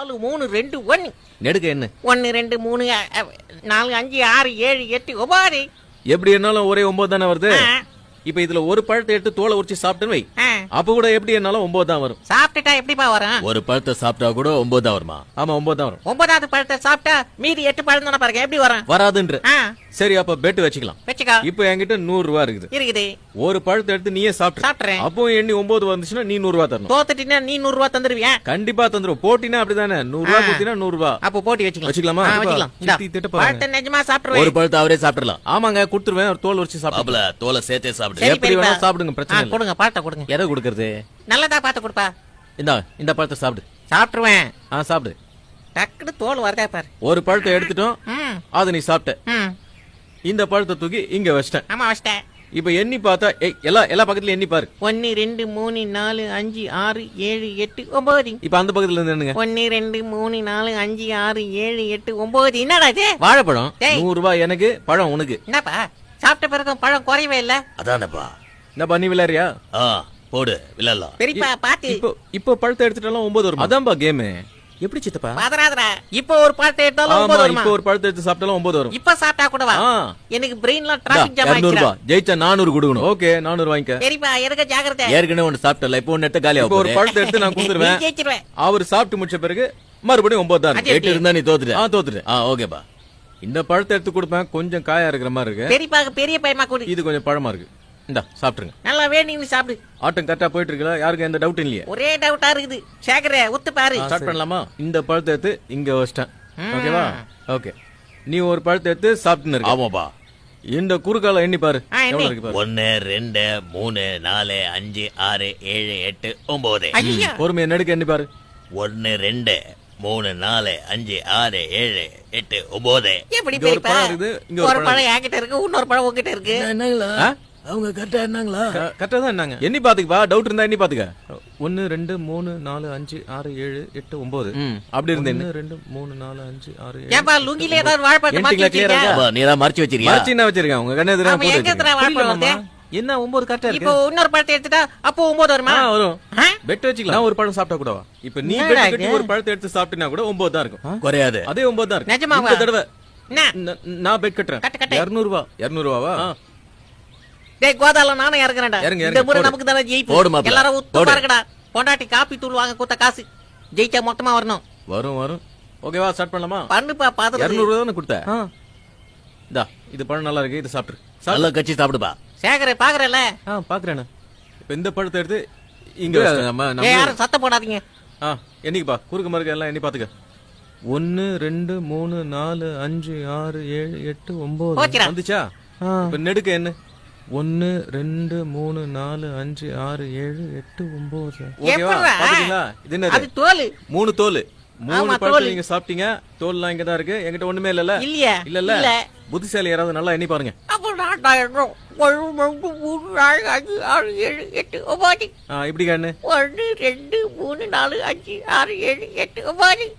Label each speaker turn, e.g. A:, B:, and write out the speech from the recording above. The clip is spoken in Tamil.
A: நாலு மூணு ரெண்டு ஒன்னு.
B: நெடுக்க என்ன?
A: ஒன்னு ரெண்டு மூணு நாலு அஞ்சு ஆறு ஏழு எட்டு ஒன்பது
B: எப்படி என்னாலும் ஒரே ஒன்பது தானே வருது இப்ப இதுல ஒரு பழத்தை எடுத்து தோலை உரிச்சு சாப்பிட்டுன்னு வை. அப்ப கூட எப்படி என்னாலும் ஒன்பது தான் வரும்.
A: சாப்பிட்டுட்டா எப்படிப்பா வரும்?
C: ஒரு பழத்தை சாப்பிட்டா கூட ஒன்பது தான் வருமா?
B: ஆமா ஒன்பது தான் வரும்.
A: ஒன்பதாவது பழத்தை சாப்பிட்டா மீதி எட்டு பழம் தானே பாருங்க எப்படி வரும்?
B: வராதுன்ற. சரி அப்ப பெட் வச்சுக்கலாம்.
A: வச்சுக்கோ.
B: இப்ப என்கிட்ட நூறு ரூபா இருக்குது.
A: இருக்குது.
B: ஒரு பழத்தை எடுத்து நீயே சாப்பிட்டு
A: சாப்பிட்டுறேன்.
B: அப்போ எண்ணி ஒன்பது வந்துச்சுன்னா நீ நூறு ரூபா தரணும்.
A: தோத்துட்டீங்கன்னா நீ நூறு ரூபா தந்துருவியா?
B: கண்டிப்பா தந்துரும் போட்டினா அப்படிதானே? நூறு ரூபா
A: ஆ.
B: கொடுத்தீங்கன்னா நூறு ரூபா
A: அப்போ போட்டி வச்சுக்கலாம்.
B: வச்சுக்கலாமா?
A: வச்சுக்கலாம்.
B: திட்ட.
A: பழத்தை நிஜமா
C: ஒரு
A: சாப்பிட்டுருவேன்
C: பழத்தை அவரே சாப்பிடலாம்
B: ஆமாங்க கொடுத்துருவேன். ஒரு தோல் உரிச்சு சாப்பிட்டு
C: பாபல தோலை சேர்த்தே சாப்பிடு.
A: சரி,
B: எப்படி
A: பெரியப்பா.
B: வேணா சாப்பிடுங்க பிரச்சனை
A: கொடுங்க பழத்தை கொடுங்க.
B: எதை கொடுக்கறது?
A: நல்லதா பார்த்து கொடுப்பா.
B: இந்தா இந்த பழத்தை சாப்பிடு.
A: சாப்பிட்டுருவேன்.
B: ஆ சாப்பிடு.
A: டக்குனு தோல் வரதா பாரு.
B: ஒரு பழத்தை எடுத்துட்டோம்.
A: ம்.
B: அதை நீ சாப்பிட்ட.
A: ம்.
B: இந்த பழத்தை தூக்கி இங்க வச்சிட்டேன்.
A: ஆமா வச்சிட்டேன்.
B: இப்ப எண்ணி பார்த்தா எல்லா எல்லா பக்கத்துலயும் எண்ணி பாரு.
A: ஒன்னு ரெண்டு மூணு நாலு அஞ்சு ஆறு ஏழு எட்டு ஒன்பது.
B: இப்ப அந்த பக்கத்துல இருந்து என்னங்க
A: ஒன்னு ரெண்டு மூணு நாலு அஞ்சு ஆறு ஏழு எட்டு ஒன்பது. என்னடா இது?
B: வாழைப்பழம். நூறு ரூபாய் எனக்கு பழம் உனக்கு.
A: என்னப்பா? சாப்பிட்ட பிறகு பழம் குறையவே இல்ல.
C: அதானப்பா.
B: என்ன பண்ணி விளையாடுறியா?
C: ஆ. போடு விளையாடலாம்.
A: பெரியப்பா பாத்து.
B: இப்போ இப்போ பழத்தை எடுத்துட்டாலும் ஒன்பது வரும்? அதான்பா கேம். எப்படி சித்தப்பா?
A: பதறாதடா. இப்போ ஒரு பழத்தை எடுத்தாலும் ஒன்பது வருமா?
B: இப்போ ஒரு பழத்தை எடுத்து சாப்பிட்டாலும் ஒன்பது வரும்.
A: இப்ப சாப்பிட்டா கூட வா. எனக்கு பிரெயின்ல டிராபிக் ஜாம்
C: 200
A: ஆயிடுச்சு
C: ரூபாய் ஜெயிச்சா நானூறு கொடுக்கணும்.
B: ஓகே நானூறு வாங்கிக்க.
A: பெரியப்பா இருக்க ஜாக்கிரதை?
C: ஏற்கனவே ஒன்னு சாப்பிட்டல இப்போ ஒன்னு எடுத்த காலி
B: இப்போ ஒரு
C: ஆகும்
B: பழத்தை எடுத்து நான்
A: நீ
B: கொடுத்துருவேன்
A: ஜெயிச்சிருவேன்.
B: அவர் சாப்பிட்டு முடிச்ச பிறகு மறுபடியும் ஒன்பது தான்
C: எட்டு இருந்தா நீ தோத்துட்ட?
B: ஆ தோத்துட்டேன்.
C: ஆ ஓகேப்பா.
B: இந்த பழத்தை எடுத்து கொடுப்பேன். கொஞ்சம் காயா இருக்கிற மாதிரி இருக்கு.
A: பெரியப்பாக்கு பெரிய பையமா கொடு.
B: இது கொஞ்சம் பழமா இருக்கு. இந்தா சாப்பிட்டுருங்க.
A: நல்லா வேணும்னு சாப்பிடு.
B: ஆட்டம் கரெக்டா போயிட்டு இருக்குல்ல யாருக்கும் எந்த டவுட் இல்லையே?
A: ஒரே டவுட்டா இருக்குது. சேகர ஒத்து பாரு.
B: ஸ்டார்ட் பண்ணலாமா? இந்த பழத்தை எடுத்து இங்க வச்சிட்டேன். ஓகேவா ஓகே நீ ஒரு பழத்தை எடுத்து சாப்பிட்டுன்னு இருக்க.
C: ஆமாப்பா.
B: இந்த குறுக்கால எண்ணி பாரு.
C: ஒன்னு ரெண்டு மூணு நாலு அஞ்சு ஆறு ஏழு எட்டு ஒன்பது
B: பொறுமையை நெடுக்க எண்ணி பாரு.
C: ஒன்னு ரெண்டு மூணு நாலு அஞ்சு ஆறு ஏழு எட்டு ஒன்பது
A: எப்படி
B: இங்க ஒரு பழம் இருக்குது, இங்க ஒரு பழம்
A: என்கிட்ட இருக்கு இன்னொரு பழம் உங்ககிட்ட இருக்கு.
C: என்னங்களா
B: ஆ?
C: அவங்க கரெக்டா என்னங்களா?
B: கரெக்டா தான் என்னங்க. எண்ணி பாத்துக்கப்பா டவுட் இருந்தா எண்ணி பாத்துக்க. ஒன்னு ரெண்டு மூணு நாலு அஞ்சு ஆறு ஏழு எட்டு ஒன்பது அப்படி இருந்தேன். ரெண்டு மூணு நாலு அஞ்சு ஆறு
A: ஏன்பா லுங்கில ஏதாவது?
B: இருக்கா?
C: நீ ஏதாவது மறைச்சு வச்சிருக்கியா?
B: மறைச்சு என்ன வச்சிருக்கேன் உங்க கண்ணு எதிரா
A: ஆமா,
B: போட்டு
A: எங்க எத்தனை
B: வச்சிருக்கேன்.
A: வாழைப்பழம்
B: புரியல
A: வருது?
B: மாமா. என்ன ஒன்பது கரெக்டா
A: இப்போ இன்னொரு பழத்தை எடுத்துட்டா அப்போ ஒன்பது வருமா?
B: ஆ, வரும்? பெட் வச்சுக்கலாம். நான் ஒரு பழம் சாப்பிட்டா கூடவா இப்ப நீ? ஒரு பழத்தை எடுத்து சாப்பிட்டினா கூட ஒன்பது தான் இருக்கும்.
C: குறையாது.
B: அதே ஒன்பது தான் இருக்கு.
A: நிஜமாவா?
B: இந்த தடவை. நான் பெட் கட்டுறேன்.
A: கட்டு, கட்டு.
B: இருநூறு ரூபா இருநூறு ரூபாவா
A: டேய் கோதால நானும் இறங்குறேன்டா.
B: இறங்கு,
A: இந்த முறை. நமக்கு தானே ஜெயிப்பு. எல்லாரும் உத்து
C: போடு.
A: பாருங்கடா. பொண்டாட்டி காப்பி தூள் வாங்க கொடுத்த காசு. ஜெயிச்சா மொத்தமா வரணும்.
B: வரும் வரும். ஓகேவா ஸ்டார்ட் பண்ணலாமா?
A: பண்ணுப்பா பாத்து
B: இருநூறு தானே கொடுத்த? இந்தா இது பழம் நல்லா இருக்கு இது சாப்பிட்டு
C: நல்ல கட்சி சாப்பிடுப்பா.
A: சேகர பாக்குறல
B: ஆ பாக்குறேன் இப்ப இந்த பழத்தை எடுத்து இங்க. நம்ம
A: யாரும் சத்தம் போடாதீங்க.
B: ஆ என்னைக்குப்பா குறுக்கு மறுக்க எல்லாம் எண்ணி பாத்துக்க. ஒன்னு ரெண்டு மூணு நாலு அஞ்சு ஆறு ஏழு எட்டு ஒன்பது. வந்துச்சா? இப்ப நெடுக்க என்ன? ஒன்னு ரெண்டு மூணு நாலு அஞ்சு ஆறு ஏழு எட்டு ஒன்பது ஓகேவா? இது
A: அது
B: என்னது
A: தோல்.
B: மூணு தோல். மூணு பழத்தை. நீங்க சாப்பிட்டீங்க. தோல்லாம் இங்க தான் இருக்கு. என்கிட்ட ஒண்ணுமே இல்லல்ல?
A: இல்லையே.
B: இல்லல்ல?
A: இல்ல.
B: புத்திசாலி யாராவது நல்லா எண்ணி பாருங்க. இப்படி கண்ணு
A: ஒன்று ரெண்டு மூணு நாலு அஞ்சு ஆறு ஏழு எட்டு ஒன்பது